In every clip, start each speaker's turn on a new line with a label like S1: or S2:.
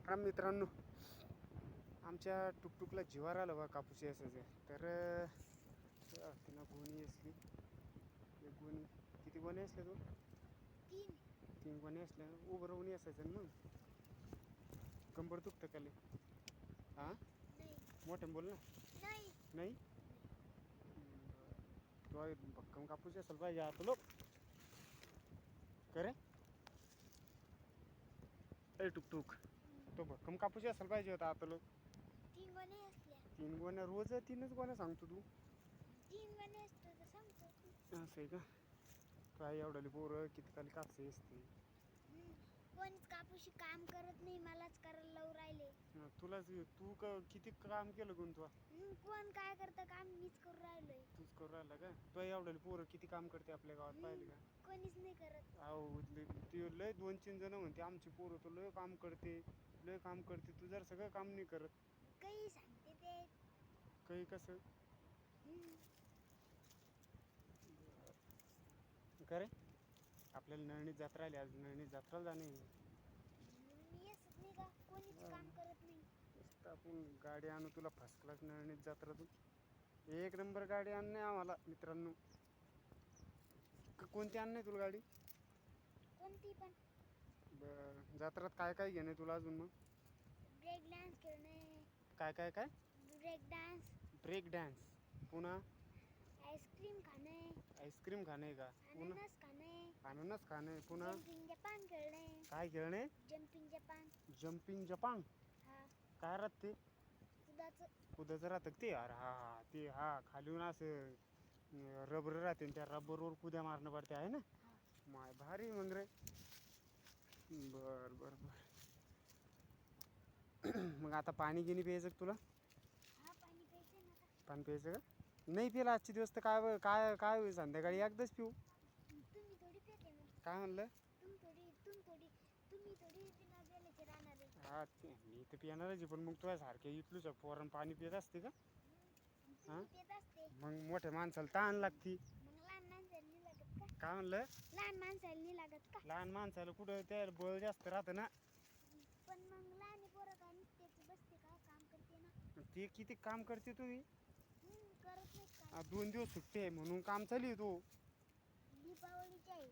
S1: राम मित्रांनो आमच्या टुकटुकला जिवार आलं बा कापूस असायचं तर तिनं गोणी असली एक गोणी. किती गोणी असल्या तू?
S2: तीन.
S1: तीन गोणी असल्या उभं राहून असायचं ना मग. कंबर दुखतं काले हां
S2: नाही.
S1: मोठ्यानं बोल ना.
S2: नाही.
S1: नाही? तो भक्कम कापूस असेल पाहिजे आता लोक. करे ए टुकटुक. तो भक्कम कापूस असेल पाहिजे होता आता लोक.
S2: तीन गोणे असल्या
S1: तीन गोण्या रोज तीनच गोण्या सांगतो तू.
S2: तीन गोणे असतो तर सांगतो.
S1: असं आहे का? काय एवढाली पोरं किती खाली कापसे असते
S2: हम्म. कोणीच कापूशी काम करत नाही मलाच करायला लावून राहिले.
S1: हं, तुलाच तू क किती काम केलं कोण तू
S2: हम्म, कोण काय करतं काम मीच करून राहिलोय.
S1: तूच करू. राहिला का? तू एवढाली पोरं किती काम करते आपल्या गावात पाहिलं का?
S2: कोणीच नाही करत.
S1: अहो लय- ते लय दोन तीन जण म्हणते आमची पोरं तर लय काम करते लय काम करते तू जर सगळं काम नाही करत.
S2: काही सांगते ते.
S1: काही कसं?
S2: हम्म.
S1: करे आपल्याला नळणीत जत्रा आली आज नळणीत जत्राला जाणे
S2: मी येतच नाही का? कोणीच काम करत नाही.
S1: मस्त आपण गाडी आणू तुला फर्स्ट क्लास नळणीत जत्रातून एक नंबर गाडी आणणे आम्हाला मित्रांनो. क- कोणती आणणे तुला गाडी?
S2: कोणती पण.
S1: बरं. जत्रात काय काय घेणे तुला अजून मग?
S2: ब्रेक डान्स खेळणे
S1: काय काय काय?
S2: Break dance.
S1: Break dance. पुन्हा?
S2: आईस्क्रीम खाणे.
S1: आईस्क्रीम खाणे का? पुन्हा?
S2: अननस खाणे.
S1: अननस खाणे. पुन्हा?
S2: जम्पिंग जपान खेळणे
S1: काय खेळणे?
S2: Jumping Japan.
S1: जम्पिंग जपांग
S2: हा.
S1: काय राहत ते
S2: कुदाचं.
S1: राहतं ते? अरे हा हा ते हा खालीहून असं रबर राहते आणि त्या रबरवर कुद्या मारणं पडते आहे ना? माय भारी मग रे बर बर बर. मग आता पाणी गिनी प्यायचं का तुला?
S2: पाणी प्यायचे
S1: का? नाही पिला आजचे दिवस तर काय काय काय होईल? संध्याकाळी एकदाच पिऊ. काय म्हणलं? हा ते मी तर पिणारच पण मग तुझ्या सारखे इथलूच पोरण पाणी पित असते का?
S2: असते.
S1: मग मोठ्या माणसाला ताण लागती. काय म्हणलं?
S2: लहान माणसाला नाही लागत का?
S1: लहान माणसाला कुठं त्या बळ जास्त राहतं ना.
S2: पण मग लहान पोरं काय नुसते बसते का काम करते ना.
S1: ते किती काम करते तुम्ही?
S2: करत नाही
S1: दोन दिवस सुट्टी आहे म्हणून काम चालू आहे तू.
S2: दीपावलीच्या आहे.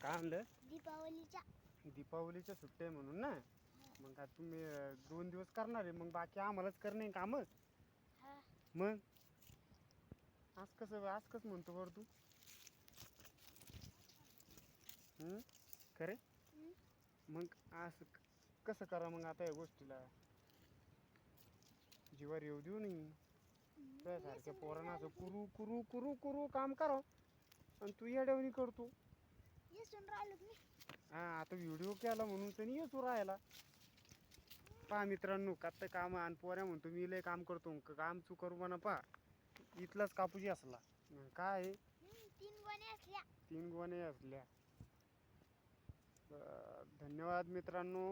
S1: काय म्हणलं?
S2: दीपावलीच्या.
S1: दीपावलीच्या सुट्ट्या आहे म्हणून ना? मग काय तुम्ही अं, दोन दिवस करणार आहे मग बाकी आम्हालाच करणे काम?
S2: हा.
S1: मग? आज कसं आज कसं म्हणतो बरं तू? हं? खरे? मग असं क- कसं करा मग आता या गोष्टीला? जीवावर येऊ देऊ नाही तुझ्यासारख्या पोरांना असं कुरू कुरू कुरू कुरू काम करा. आणि तू येड्यावणी करतो.
S2: येसून राहिलो की मी.
S1: हा आता व्हिडिओ केला म्हणून तर नाही येतो राहायला पहा मित्रांनो कात्त काम आणि पोऱ्या म्हणतो मी लय काम करतो काम चू करू म्हणा पहा. इथलाच कापूजी असला. काय आहे?
S2: तीन गोण्या असल्या.
S1: तीन गोणे असल्या. धन्यवाद मित्रांनो.